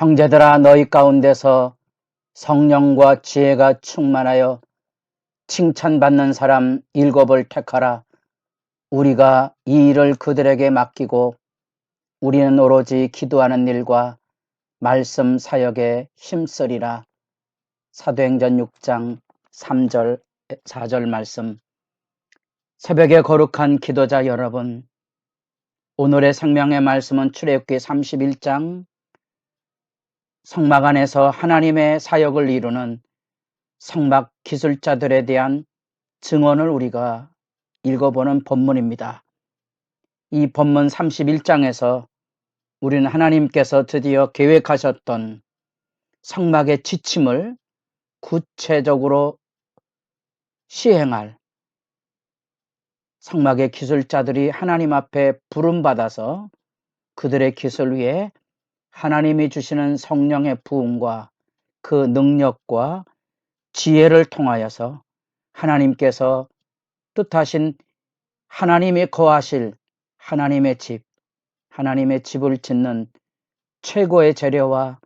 형제들아 너희 가운데서 성령과 지혜가 충만하여 칭찬받는 사람 일곱을 택하라. 우리가 이 일을 그들에게 맡기고 우리는 오로지 기도하는 일과 말씀 사역에 힘쓰리라. 사도행전 6장 3절 4절 말씀 새벽에 거룩한 기도자 여러분 오늘의 생명의 말씀은 출애굽기 31장 성막 안에서 하나님의 사역을 이루는 성막 기술자들에 대한 증언을 우리가 읽어보는 본문입니다. 이 본문 31장에서 우리는 하나님께서 드디어 계획하셨던 성막의 지침을 구체적으로 시행할 성막의 기술자들이 하나님 앞에 부름받아서 그들의 기술 위에 하나님이 주시는 성령의 부흥과 그 능력과 지혜를 통하여서 하나님께서 뜻하신 하나님이 거하실 하나님의 집, 하나님의 집을 짓는 최고의 재료와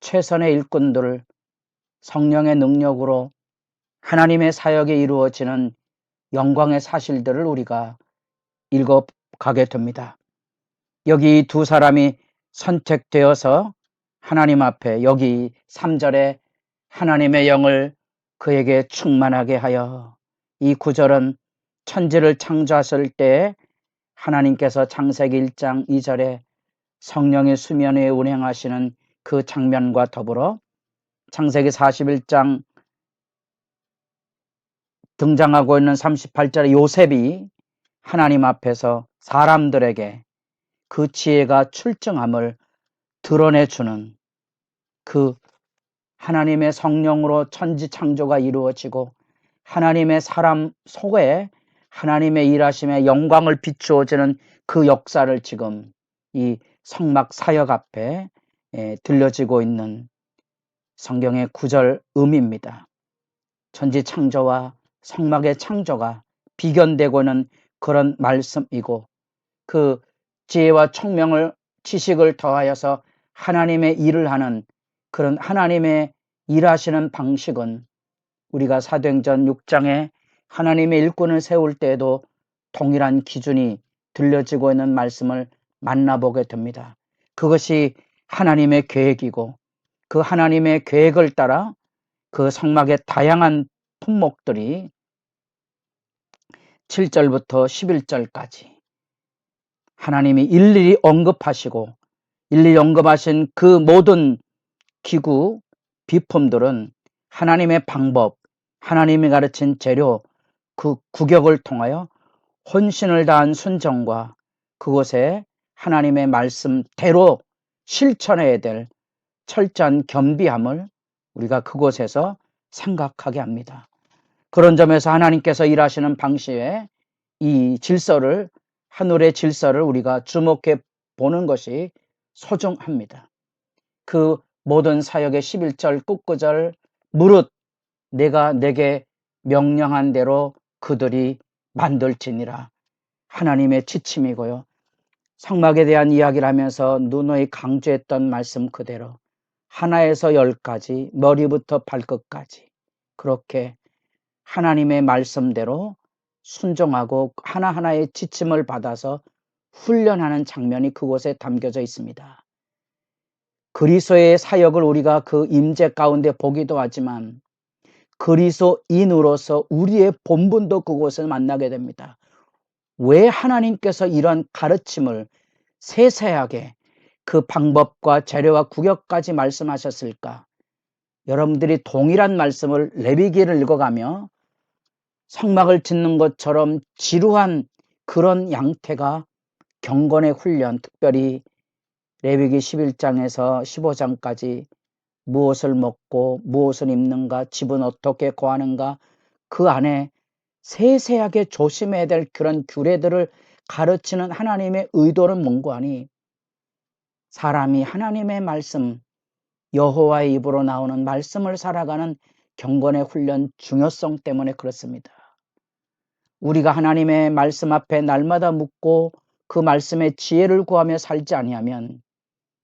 최선의 일꾼들을 성령의 능력으로 하나님의 사역에 이루어지는 영광의 사실들을 우리가 읽어가게 됩니다. 여기 두 사람이 선택되어서 하나님 앞에 여기 3절에 하나님의 영을 그에게 충만하게 하여 이 구절은 천지를 창조하실 때 하나님께서 창세기 1장 2절에 성령의 수면 에 운행하시는 그 장면과 더불어 창세기 41장 등장하고 있는 38절의 요셉이 하나님 앞에서 사람들에게 그 지혜가 출정함을 드러내주는 그 하나님의 성령으로 천지 창조가 이루어지고 하나님의 사람 속에 하나님의 일하심의 영광을 비추어지는 그 역사를 지금 이 성막 사역 앞에 들려지고 있는 성경의 구절 음입니다. 천지 창조와 성막의 창조가 비견되고는 그런 말씀이고 그 지혜와 총명을 지식을 더하여서 하나님의 일을 하는 그런 하나님의 일하시는 방식은 우리가 사도행전 6장에 하나님의 일꾼을 세울 때에도 동일한 기준이 들려지고 있는 말씀을 만나보게 됩니다. 그것이 하나님의 계획이고 그 하나님의 계획을 따라 그 성막의 다양한 품목들이 7절부터 11절까지 하나님이 일일이 언급하시고 일일이 언급하신 그 모든 기구, 비품들은 하나님의 방법, 하나님이 가르친 재료, 그 구격을 통하여 혼신을 다한 순정과 그곳에 하나님의 말씀대로 실천해야 될 철저한 겸비함을 우리가 그곳에서 생각하게 합니다. 그런 점에서 하나님께서 일하시는 방식의 이 질서를 하늘의 질서를 우리가 주목해 보는 것이 소중합니다. 그 모든 사역의 11절 끝구절 무릇 내가 내게 명령한 대로 그들이 만들지니라 하나님의 지침이고요. 성막에 대한 이야기를 하면서 누누이 강조했던 말씀 그대로 하나에서 열까지 머리부터 발끝까지 그렇게 하나님의 말씀대로 순종하고 하나하나의 지침을 받아서 훈련하는 장면이 그곳에 담겨져 있습니다. 그리스도의 사역을 우리가 그 임재 가운데 보기도 하지만 그리스도인으로서 우리의 본분도 그곳을 만나게 됩니다. 왜 하나님께서 이런 가르침을 세세하게 그 방법과 재료와 구격까지 말씀하셨을까? 여러분들이 동일한 말씀을 레비기를 읽어가며 성막을 짓는 것처럼 지루한 그런 양태가 경건의 훈련, 특별히 레위기 11장에서 15장까지 무엇을 먹고 무엇을 입는가, 집은 어떻게 거하는가, 그 안에 세세하게 조심해야 될 그런 규례들을 가르치는 하나님의 의도를 뭔고하니 사람이 하나님의 말씀, 여호와의 입으로 나오는 말씀을 살아가는 경건의 훈련 중요성 때문에 그렇습니다. 우리가 하나님의 말씀 앞에 날마다 묻고 그 말씀의 지혜를 구하며 살지 아니하면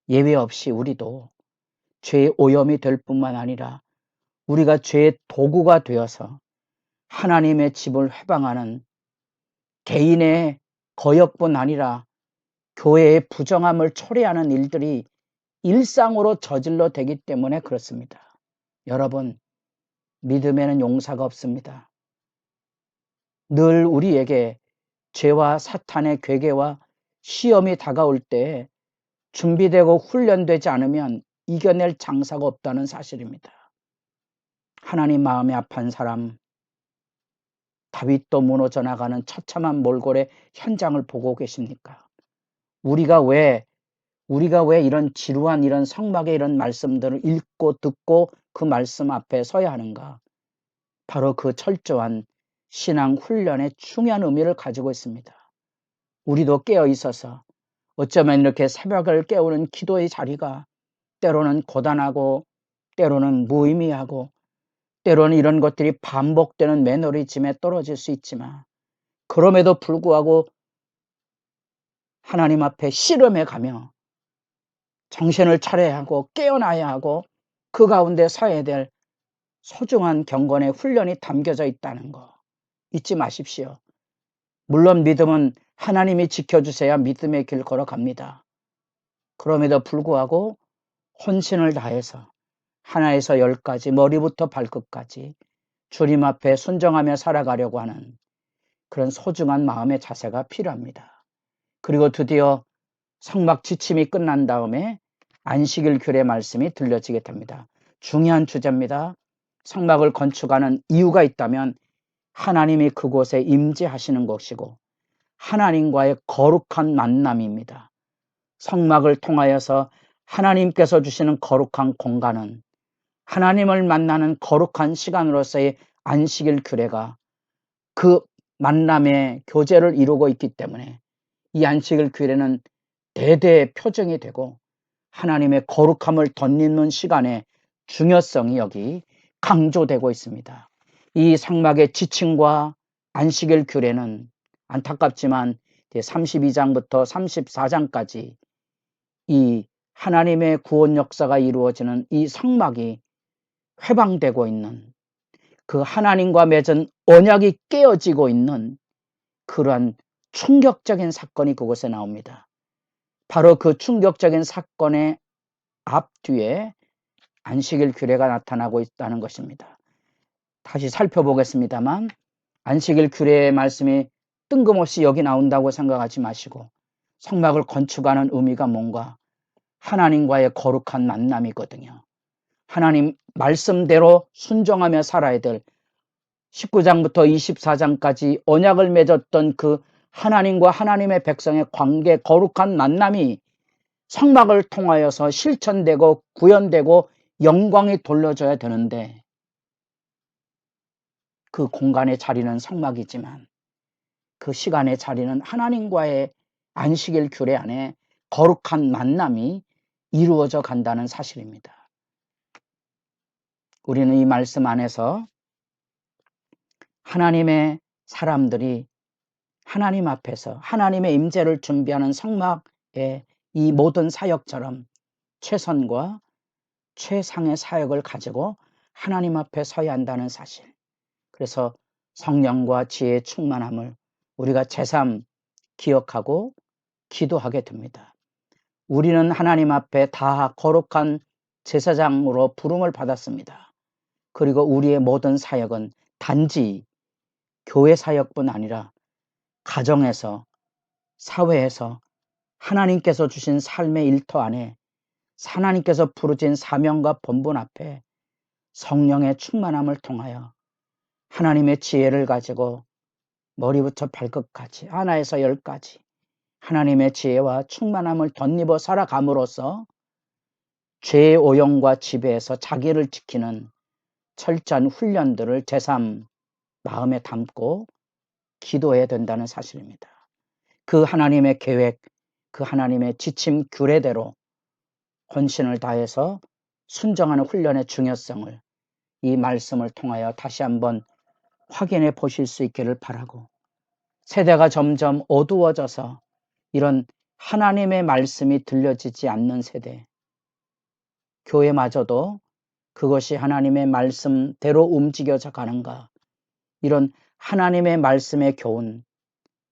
예외 없이 우리도 죄의 오염이 될 뿐만 아니라 우리가 죄의 도구가 되어서 하나님의 집을 회방하는 개인의 거역뿐 아니라 교회의 부정함을 초래하는 일들이 일상으로 저질러 되기 때문에 그렇습니다. 여러분, 믿음에는 용사가 없습니다. 늘 우리에게 죄와 사탄의 괴계와 시험이 다가올 때 준비되고 훈련되지 않으면 이겨낼 장사가 없다는 사실입니다. 하나님 마음이 아픈 사람, 다윗도 무너져 나가는 처참한 몰골의 현장을 보고 계십니까? 우리가 왜 우리가 왜 이런 지루한 이런 성막의 이런 말씀들을 읽고 듣고 그 말씀 앞에 서야 하는가? 바로 그 철저한 신앙 훈련의 중요한 의미를 가지고 있습니다. 우리도 깨어 있어서 어쩌면 이렇게 새벽을 깨우는 기도의 자리가 때로는 고단하고 때로는 무의미하고 때로는 이런 것들이 반복되는 매너리즘에 떨어질 수 있지만 그럼에도 불구하고 하나님 앞에 씨름해 가며 정신을 차려야 하고 깨어나야 하고 그 가운데 서야 될 소중한 경건의 훈련이 담겨져 있다는 거 잊지 마십시오. 물론 믿음은 하나님이 지켜주셔야 믿음의 길 걸어갑니다. 그럼에도 불구하고 혼신을 다해서 하나에서 열까지 머리부터 발끝까지 주님 앞에 순정하며 살아가려고 하는 그런 소중한 마음의 자세가 필요합니다. 그리고 드디어 성막 지침이 끝난 다음에 안식일 규례 말씀이 들려지게 됩니다. 중요한 주제입니다. 성막을 건축하는 이유가 있다면 하나님이 그곳에 임재하시는 것이고 하나님과의 거룩한 만남입니다. 성막을 통하여서 하나님께서 주시는 거룩한 공간은 하나님을 만나는 거룩한 시간으로서의 안식일 규례가 그 만남의 교제를 이루고 있기 때문에 이 안식일 규례는 대대의 표정이 되고 하나님의 거룩함을 덧입는 시간의 중요성이 여기 강조되고 있습니다. 이 상막의 지층과 안식일 규례는 안타깝지만 32장부터 34장까지 이 하나님의 구원 역사가 이루어지는 이 성막이 회방되고 있는 그 하나님과 맺은 언약이 깨어지고 있는 그러한 충격적인 사건이 그곳에 나옵니다. 바로 그 충격적인 사건의 앞뒤에 안식일 규례가 나타나고 있다는 것입니다. 다시 살펴보겠습니다만 안식일 규례의 말씀이 뜬금없이 여기 나온다고 생각하지 마시고 성막을 건축하는 의미가 뭔가 하나님과의 거룩한 만남이거든요. 하나님 말씀대로 순종하며 살아야 될 19장부터 24장까지 언약을 맺었던 그 하나님과 하나님의 백성의 관계 거룩한 만남이 성막을 통하여서 실천되고 구현되고 영광이 돌려져야 되는데 그 공간의 자리는 성막이지만 그 시간의 자리는 하나님과의 안식일 규례 안에 거룩한 만남이 이루어져 간다는 사실입니다. 우리는 이 말씀 안에서 하나님의 사람들이 하나님 앞에서 하나님의 임재를 준비하는 성막의 이 모든 사역처럼 최선과 최상의 사역을 가지고 하나님 앞에 서야 한다는 사실. 그래서 성령과 지혜의 충만함을 우리가 제삼 기억하고 기도하게 됩니다. 우리는 하나님 앞에 다 거룩한 제사장으로 부름을 받았습니다. 그리고 우리의 모든 사역은 단지 교회 사역뿐 아니라 가정에서 사회에서 하나님께서 주신 삶의 일터 안에 하나님께서 부르진 사명과 본분 앞에 성령의 충만함을 통하여 하나님의 지혜를 가지고 머리부터 발끝까지 하나에서 열까지 하나님의 지혜와 충만함을 덧입어 살아감으로써 죄의 오용과 지배에서 자기를 지키는 철저한 훈련들을 제3 마음에 담고 기도해야 된다는 사실입니다. 그 하나님의 계획, 그 하나님의 지침 규례대로 헌신을 다해서 순정하는 훈련의 중요성을 이 말씀을 통하여 다시 한번 확인해 보실 수 있기를 바라고. 세대가 점점 어두워져서 이런 하나님의 말씀이 들려지지 않는 세대, 교회마저도 그것이 하나님의 말씀대로 움직여져 가는가. 이런 하나님의 말씀의 교훈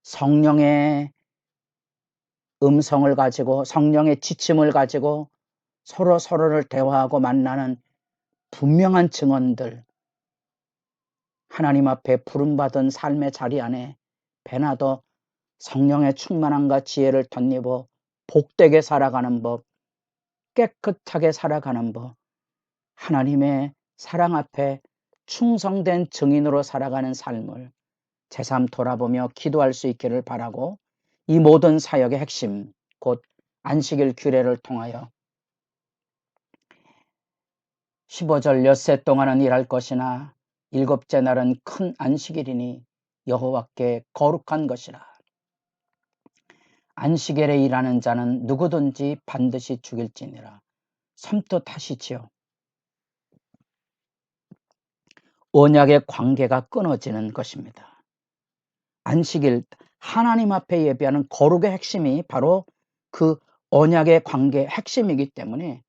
성령의 음성을 가지고 성령의 지침을 가지고 서로 서로를 대화하고 만나는 분명한 증언들 하나님 앞에 부름받은 삶의 자리 안에 배나도 성령의 충만함과 지혜를 덧입어 복되게 살아가는 법, 깨끗하게 살아가는 법, 하나님의 사랑 앞에 충성된 증인으로 살아가는 삶을 제삼 돌아보며 기도할 수 있기를 바라고 이 모든 사역의 핵심, 곧 안식일 규례를 통하여 15절 엿새 동안은 일할 것이나 일곱째 날은 큰 안식일이니 여호와께 거룩한 것이라. 안식일에 일하는 자는 누구든지 반드시 죽일지니라. 섬뜩 하시지요. 언약의 관계가 끊어지는 것입니다. 안식일 하나님 앞에 예배하는 거룩의 핵심이 바로 그 언약의 관계의 핵심이기 때문에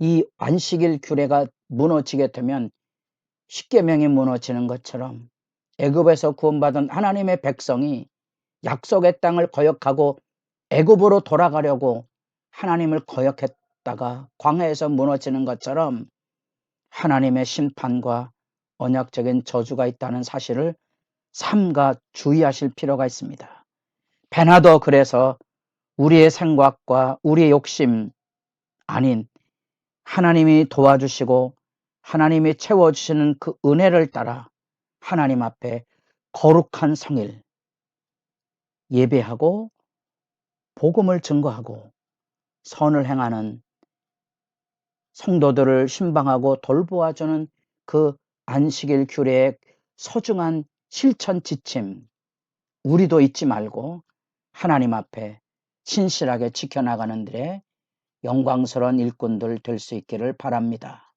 이 안식일 규례가 무너지게 되면 십계명이 무너지는 것처럼 애굽에서 구원받은 하나님의 백성이 약속의 땅을 거역하고 애굽으로 돌아가려고 하나님을 거역했다가 광야에서 무너지는 것처럼 하나님의 심판과 언약적인 저주가 있다는 사실을 삼가 주의하실 필요가 있습니다. 베나도 그래서 우리의 생각과 우리의 욕심 아닌 하나님이 도와주시고 하나님이 채워주시는 그 은혜를 따라 하나님 앞에 거룩한 성일 예배하고 복음을 증거하고 선을 행하는 성도들을 신방하고 돌보아주는 그 안식일 규례의 소중한 실천 지침 우리도 잊지 말고 하나님 앞에 신실하게 지켜나가는 들의 영광스러운 일꾼들 될 수 있기를 바랍니다.